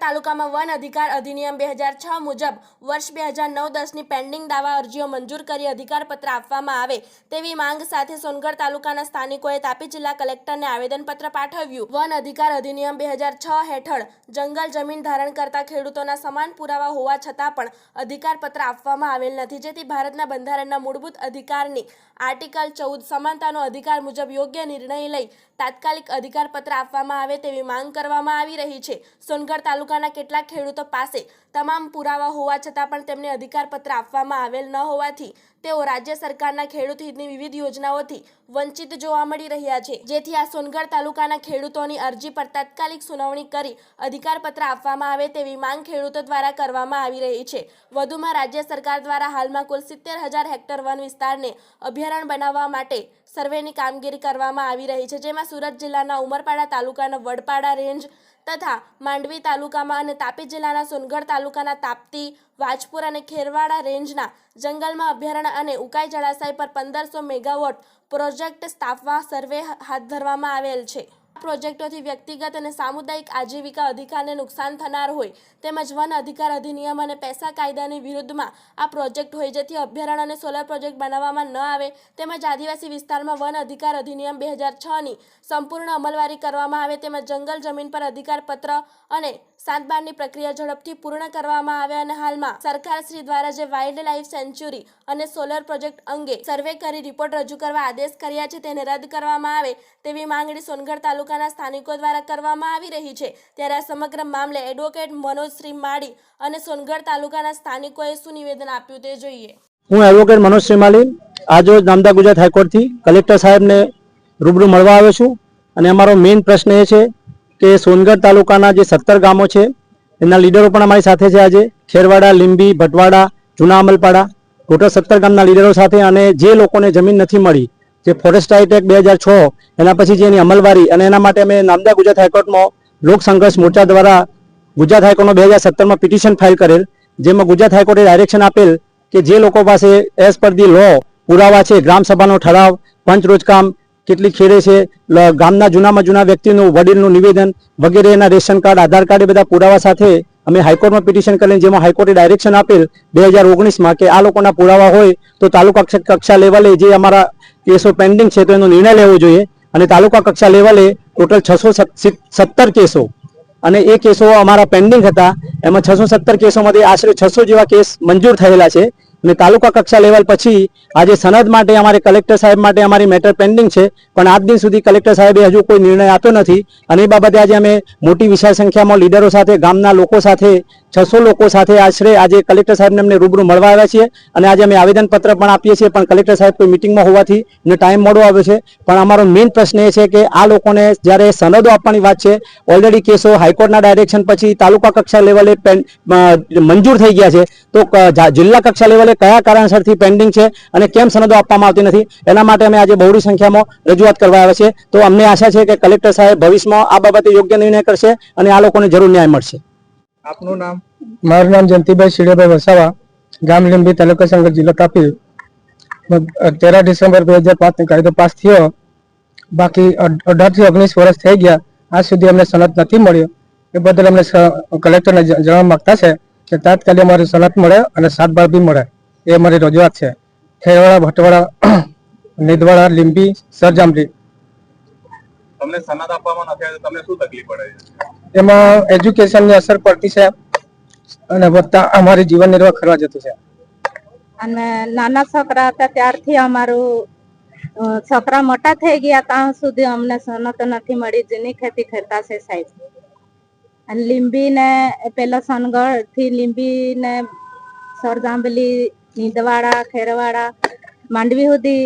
તાલુકામાં વન અધિકાર અધિનિયમ બે હજાર છ મુજબ વર્ષ બે હજાર નવ દસની પેન્ડિંગ દાવા અરજીઓ મંજૂર કરી અધિકારપત્ર આપવામાં આવે તેવી માંગ સાથે સોનગઢ તાલુકાના સ્થાનિકોએ તાપી જિલ્લા કલેક્ટરને આવેદનપત્ર પાઠવ્યું. વન અધિકાર અધિનિયમ બે હજાર છ હેઠળ જંગલ જમીન ધારણ કરતા ખેડૂતોના સમાન પુરાવા હોવા છતાં પણ અધિકારપત્ર આપવામાં આવેલ નથી. જેથી ભારતના બંધારણના મૂળભૂત અધિકારની આર્ટિકલ ચૌદ સમાનતાનો અધિકાર મુજબ યોગ્ય નિર્ણય લઈ તાત્કાલિક અધિકારપત્ર આપવામાં આવે તેવી માંગ કરવામાં આવી રહી છે. સોનગઢ તાલુકાના કેટલાક ખેડૂતો પાસે તમામ પુરાવા હોવા છતાં પણ તેમને અધિકારપત્ર આપવામાં આવેલ ન હોવાથી તેઓ રાજ્ય સરકારના ખેડૂત હિતની વિવિધ યોજનાઓથી વંચિત જોવા મળી રહ્યા છે. જેથી આ સોનગઢ તાલુકાના ખેડૂતોની અરજી પર તાત્કાલિક સુનાવણી કરી અધિકારપત્ર આપવામાં આવે તેવી માંગ ખેડૂતો દ્વારા કરવામાં આવી રહી છે. વધુમાં રાજ્ય સરકાર દ્વારા હાલમાં કુલ સિત્તેર હજાર હેક્ટર વન વિસ્તારને અભયારણ્ય બનાવવા માટે સર્વેની કામગીરી કરવામાં આવી રહી છે. જેમાં સુરત જિલ્લાના ઉમરપાડા તાલુકાના વડપાડા રેન્જ તથા માંડવી તાલુકામાં અને તાપી જિલ્લાના સોનગઢ તાલુકાના તાપ્તી, વાજપુર અને ખેરવાડા રેન્જના જંગલમાં અભયારણ્ય અને ઉકાઈ જળાશય પર પંદરસો મેગાવોટ પ્રોજેક્ટ સ્થાપવા સર્વે હાથ ધરવામાં આવેલ છે. પ્રોજેક્ટોથી વ્યક્તિગત અને સામુદાયિક આજીવિકા અધિકારને નુકસાન થનાર હોય તેમજ વન અધિકાર અધિનિયમ અને પૈસા કાયદાની વિરુદ્ધમાં આ પ્રોજેક્ટ હોય જેથી અભયારણ્ય અને સોલર પ્રોજેક્ટ બનાવવામાં ન આવે તેમજ આદિવાસી વિસ્તારમાં વન અધિકાર અધિનિયમ બે હજાર છની સંપૂર્ણ અમલવારી કરવામાં આવે તેમજ જંગલ જમીન પર અધિકારપત્ર અને સાતબારની પ્રક્રિયા ઝડપથી પૂર્ણ કરવામાં આવે અને હાલમાં સરકારશ્રી દ્વારા જે વાઇલ્ડ લાઇફ સેન્ચ્યુરી અને સોલર પ્રોજેક્ટ અંગે સર્વે કરી રિપોર્ટ રજૂ કરવા આદેશ કર્યા છે તેને રદ કરવામાં આવે તેવી માંગણી સોનગઢ તાલુકાના સ્થાનિકો દ્વારા કરવામાં આવી રહી છે. ત્યારે આ સમગ્ર મામલે એડવોકેટ મનોજ શ્રી માળી અને સોનગઢ તાલુકાના સ્થાનિકોએ શું નિવેદન આપ્યું તે જોઈએ. હું એડવોકેટ મનોજ શ્રીમાલી આજરોજ નામદા ગુજરાત હાઈકોર્ટથી કલેક્ટર સાહેબને રૂબરૂ મળવા આવ્યો છું. અને અમારો મેઇન પ્રશ્ન એ છે કે સોનગઢ તાલુકાના જે સત્તર ગામો છે, એના લીડરો પણ અમારી સાથે છે આજે. ખેરવાડા, લીંબી, ભટવાડા, જૂના અમલપાડા. ટોટલ સત્તર ગામના લીડરો સાથે અને જે લોકોને જમીન નથી મળી જે ફોરેસ્ટ એક્ટ બે હજાર છ, એના પછી જે એની અમલવારી અને એના માટે અમે નામદા ગુજરાત હાઈકોર્ટમાં લોક સંઘર્ષ મોરચા દ્વારા ગુજરાત હાઈકોર્ટમાં બે હજાર સત્તરમાં પિટિશન ફાઇલ કરેલ, જેમાં ગુજરાત હાઈકોર્ટે ડાયરેક્શન આપેલ કે જે લોકો પાસે એઝ પર ધી લો પુરાવા છે, ગ્રામ સભાનો ઠરાવ, પંચ રોજકામ કેટલી ખેડે છે ગામના જૂનામાં જૂના વ્યક્તિનું વડીલનું નિવેદન વગેરે એના રેશન કાર્ડ, આધાર કાર્ડ એ બધા પુરાવા સાથે અમે હાઈકોર્ટમાં પિટિશન કરીને જેમાં હાઈકોર્ટે ડાયરેક્શન આપેલ બે હજાર ઓગણીસમાં કે આ લોકોના પુરાવા હોય તો તાલુકા કક્ષા લેવલે જે અમારા કેસો પેન્ડિંગ છે તો એનો નિર્ણય લેવો જોઈએ અને તાલુકા કક્ષા લેવલે ટોટલ છસો સત્તર કેસો અને એ કેસો અમારા પેન્ડિંગ હતા. એમાં છસો સત્તર કેસોમાંથી આશરે છસો જેવા કેસ મંજૂર થયેલા છે અને તાલુકા કક્ષા લેવલ પછી આજે સનદ માટે અમારે કલેક્ટર સાહેબ માટે અમારી મેટર પેન્ડિંગ છે. પણ આજ દિન સુધી કલેક્ટર સાહેબે હજુ કોઈ નિર્ણય આપ્યો નથી. અને એ બાબતે આજે અમે મોટી વિશાળ સંખ્યામાં લીડરો સાથે, ગામના લોકો સાથે છસો લોકો સાથે આશરે આજે કલેક્ટર સાહેબને અમને રૂબરૂ મળવા આવ્યા છીએ અને આજે અમે આવેદનપત્ર પણ આપીએ છીએ, પણ કલેક્ટર સાહેબ કોઈ મિટિંગમાં હોવાથી એમને ટાઈમ મોડો આવ્યો છે. પણ અમારો મેઇન પ્રશ્ન એ છે કે આ લોકોને જ્યારે સનદો આપવાની વાત છે, ઓલરેડી કેસો હાઈકોર્ટના ડાયરેક્શન પછી તાલુકા કક્ષા લેવલે મંજૂર થઈ ગયા છે. તો જિલ્લા કક્ષા લેવલે કયા કારણસરથી પેન્ડિંગ છે અને કેમ સનદો આપવામાં આવતી નથી, એના માટે અમે આજે બહોળી સંખ્યામાં રજૂઆત કરવા આવ્યા છે તો અમને આશા છે કે કલેક્ટર સાહેબ ભવિષ્યમાં આ બાબતે યોગ્ય નિર્ણય કરશે અને આ લોકોને જરૂર ન્યાય મળશે. આપનું નામ? મારું નામ જયંતિભાઈ શિરેભાઈ વસાવા ગામ લીંબી તાલુકા સંગર જિલ્લો તાપી તેરા ડિસેમ્બર બે હજાર પાંચ કાયદો પાસ થયો. બાકી અઢારથી ઓગણીસ વર્ષ થઈ ગયા. આજ સુધી અમને સનત નથી મળ્યો. એ બદલ અમને કલેક્ટરને જણાવવા માંગતા છે કે તાત્કાલિક અમારી સનત મળે અને સાત બાર બી મળે. એ અમારી રજૂઆત છે. ખેરવાડા ભટવાડા નિદવાડા લીંબી સરજામલી. તમને સનદ આપવામાં નથી આવી તમને શું તકલીફ પડે છે? એમાં એજ્યુકેશનની અસર પડતી છે અને વધતા અમારી જીવન નિર્વાહ કરવા જતું છે. અને નાના છોકરા હતા ત્યારથી અમારું છોકરા મોટા થઈ ગયા ત્યાં સુધી અમને સનત નથી મળી, જેની ખેતી કરતા છે સાહેબ. અને લીંબી ને પેલા સોનગઢથી લીંબી ને સરજાંબલી, નીંદવાડા, ખેરવાડા, માંડવી સુધી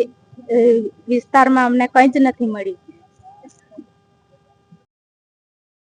વિસ્તારમાં અમને કંઈ જ નથી મળ્યું